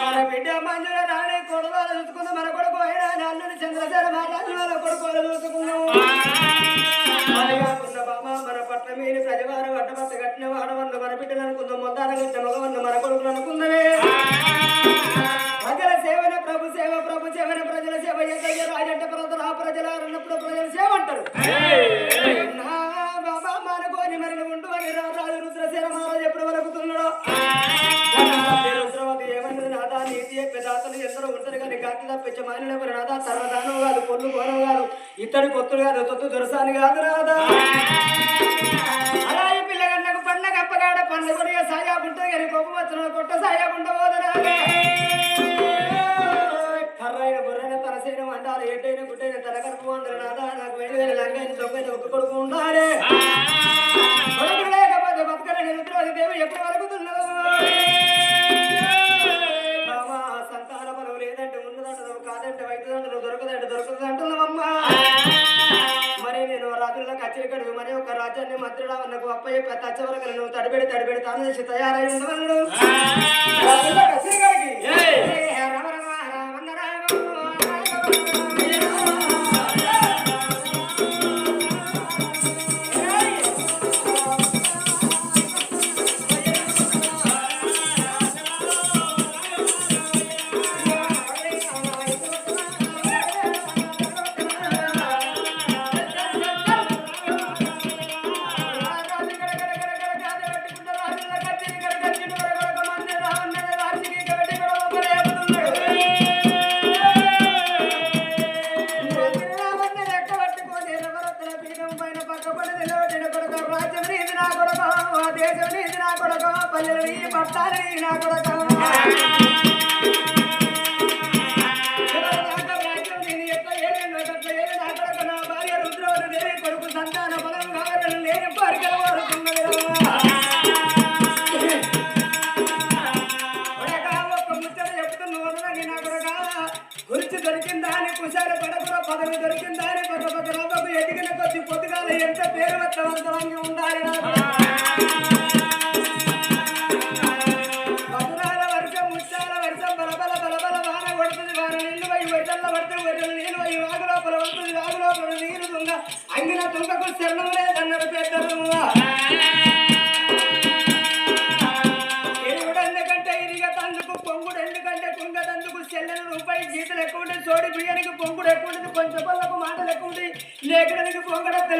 మన బిడ్డ మంజుల రాణి కొడుకోలు మన కొడుకు అయినా నల్లుని మహారాజు కొడుకోలు మన పట్ల ప్రజవారు కట్టిన వాడవన్న మన బిడ్డలు అనుకుందాం మొత్తాన కట్టిన మగవన్న మన కొడుకులు అనుకుందమే ప్రజల సేవన ప్రభు సేవ ప్రభు సేవన ప్రజల సేవ ఎక్కయ్య రాజంట ప్రజలు ఆ ప్రజల అన్నప్పుడు ప్రజల సేవ అంటారు నా బాబా మానుకోని మరి ఉండు అని రాజు రుద్రసేన మహారాజు ఎప్పుడు వరకుతున్నాడో ఉంటారు కానీ గాకి రాదా సర్వదానం కాదు పొల్లు ఘోరం కాదు ఇత్తడి కొత్తుడు కాదు తొత్తు దురసాని కాదు రాదా అలా ఈ పిల్లగన్నకు పండగ అప్పగాడ పండుగ కొనియ కానీ గొప్ప వచ్చిన కొట్ట సాయాబుంట పోదరాగా కర్రైన బుర్రైన తలసైన మండాలు ఎట్టైన గుడ్డైన తల అందరు నాదా నాకు వెళ్ళి లంగైన దొంగైన ఒక్క కొడుకు ఉండాలి. అప్పయ్య పెద్ద అచ్చవరకు నువ్వు తడిబెడి తడిబెడి తాను చేసి తయారై రామ రామ పదవి దొరికిందా అని కొత్త కొత్త నవ్వకు ఎదిగిన కొద్ది పొద్దుగాల ఎంత పేరు వత్తవంతవంగా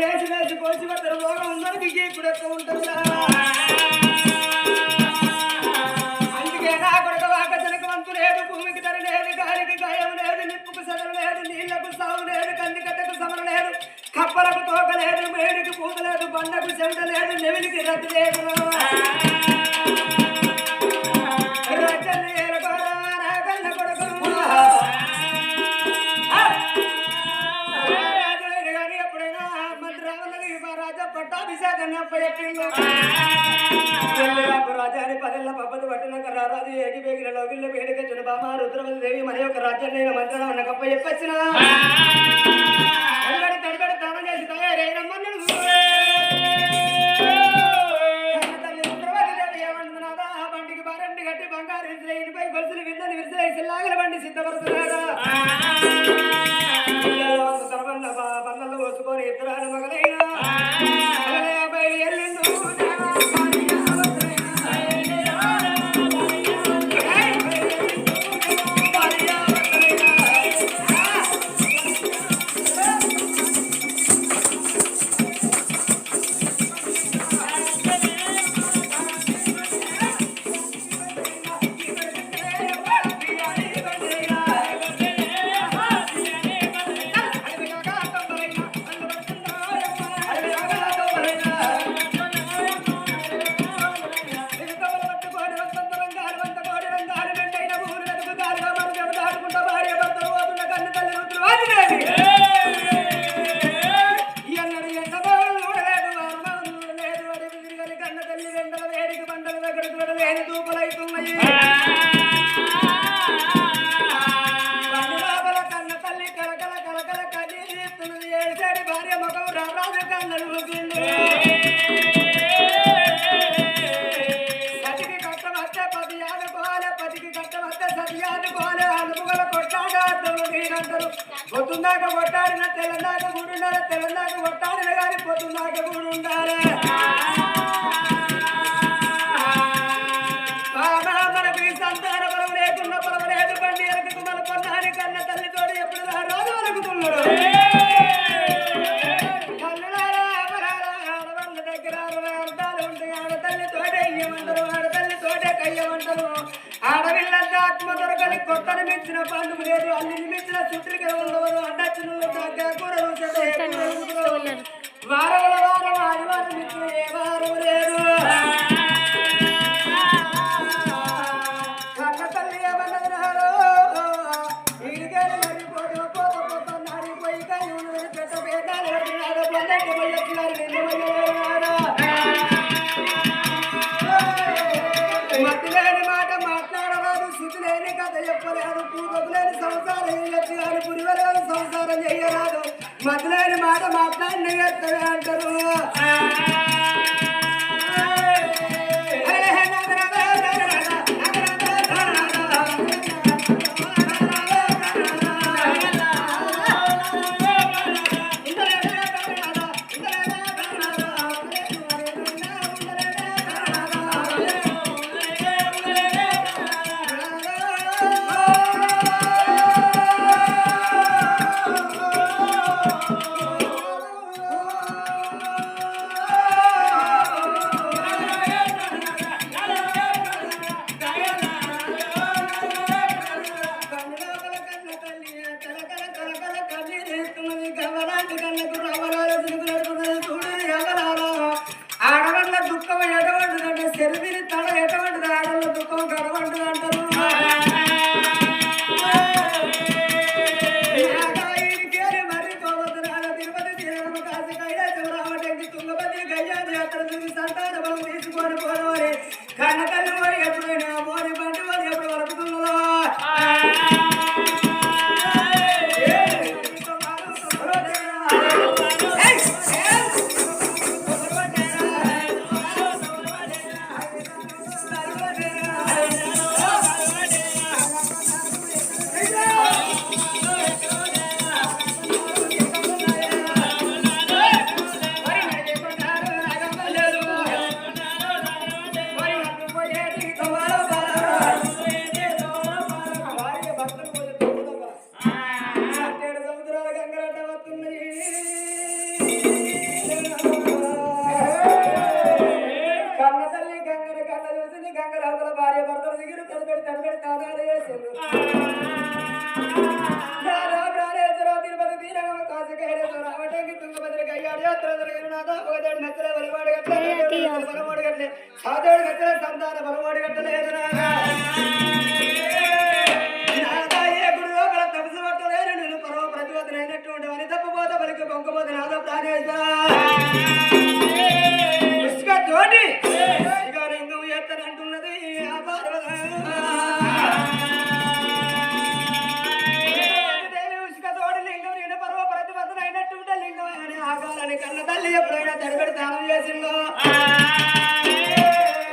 లేచి లేచి కోసి వద్దరు రోగం ఉందరికి ఇప్పుడు ఎక్కువ ఉంటుంది అందుకే నా కొడుకు వాకచనకు వంతు లేదు. భూమికి ధర లేదు. గాలికి గాయం లేదు. నిప్పుకు సదరు లేదు. నీళ్ళకు సాగు లేదు. కందికట్టకు సమర లేదు. కప్పలకు తోక లేదు. మేడికి పూత లేదు. బండకు చెంట లేదు. నెవిలికి రద్దు లేదు. రాజాని పదెల్ల పబ్బతి పట్టినాక రారాజు ఏగి బేగిన లోగిళ్ళ వేడికొచ్చిన బామ రుద్రవతి దేవి మన యొక్క రాజ్యాన్ని నేను మంత్రం అన్న గొప్ప చెప్పొచ్చిన? ఆడుకోవాలి పదికి గట్ట వద్ద సత్యాన్ని పోలే. అనుకుగల కొట్టాడు పొద్దున్నాక కొట్టాడిన తెలంగాణ కూడుండాలి తెలంగాణ కొట్టాడిన కానీ పొద్దున్నాక గుడుండారా? బాబా మనకు ఈ సంతాన బలం ఎప్పుడు కయ్యమంటారు. ఆడపిల్లంతా ఆత్మ దొరకని కొత్తని మించిన పండుగ లేదు. అల్లిని మించిన చుట్టుకి ఉండవరు అడ్డచ్చులు. వారముల వారం ఆదివారం మిత్రులు ఏ వారం లేదు. కన్న తల్లి ఏమన్నదినారో, ఈడికేడు మరి పోటీ పోత పోత నాడిపోయి కాయి ఉన్నదని పెద్ద పేదాలు అంటారు ఒకదేడు మెచ్చల బలవాడు గట్లే గట్లే సాదేడు మెచ్చల సంతాన బలవాడు గట్టలేదు నాగా అయినట్టుంటే అని ఆగాలని కన్న తల్లి ఎప్పుడైనా తడిపెడి దానం చేసిందో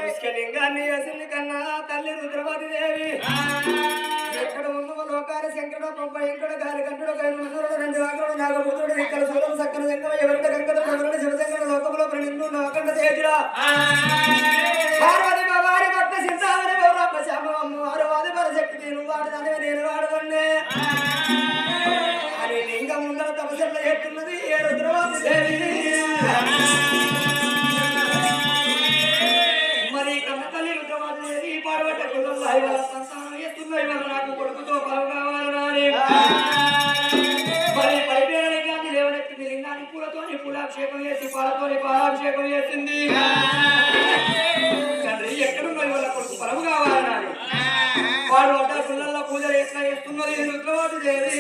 ఉసుక లింగాన్ని కన్నా తల్లి రుద్రవతి దేవి. ఎక్కడ ఉందో లోకాల శంకరుడు పంప గాలి కంటుడు రెండు వాకుడు నాగపుత్రుడు ఇక్కడ సూరం సక్కన శంకర ఎవరిట శివశంకర లోకంలో ప్రణిందు తేజురా పార్వతి వారి భక్త సింతామని గౌరమ్మ వారు వాది పరశక్తి నేను వాడుకుండే ముందర ఏ రుద్రవాది దేవి? మరి కన్న తల్లి దేవి పార్వతి కుటుంబ ఇవాళ సంతానం ఎత్తున్న నాకు కొడుకుతో మరి లేవనెత్తింది. లింగాన్ని పూలాభిషేకం చేసి పాలతోని పాలాభిషేకం చేసింది. తండ్రి ఎక్కడున్నా ఇవాళ కొడుకు పొలం కావాలని వాడు పిల్లల పూజలు ఎట్లా చేస్తున్నది రుద్రవాది దేవి?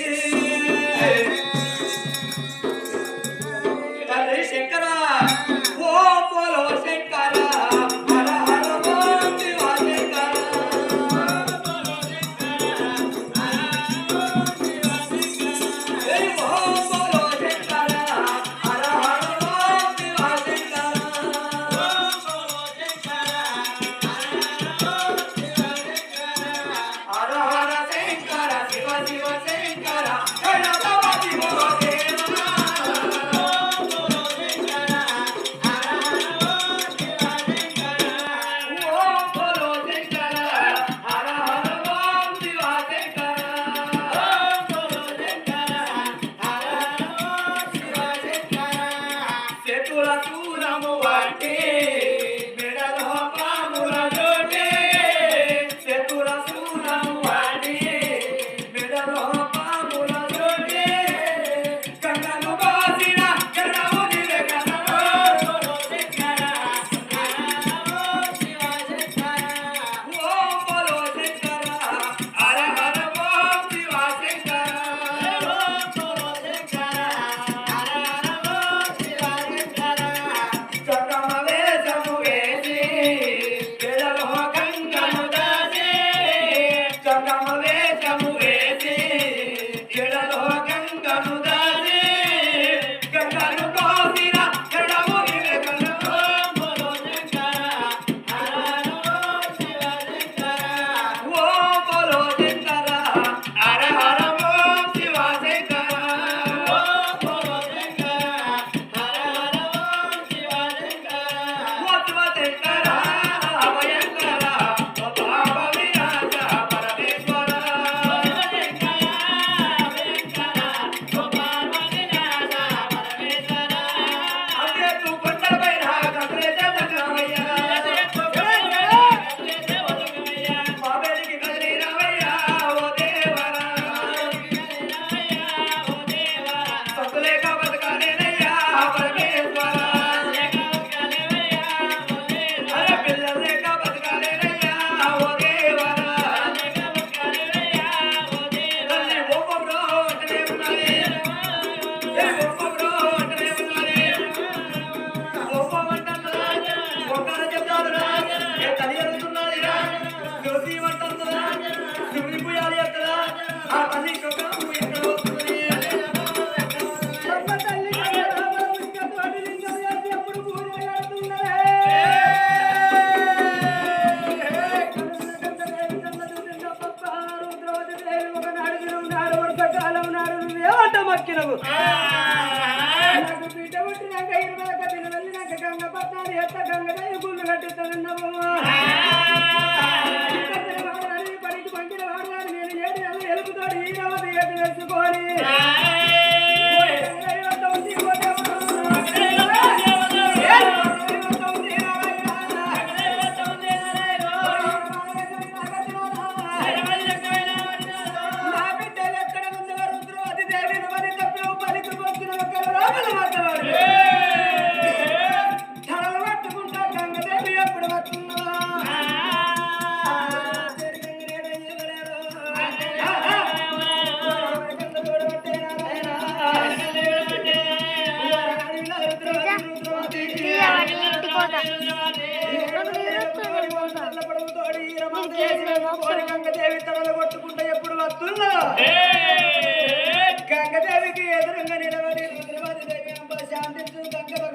దగ్గర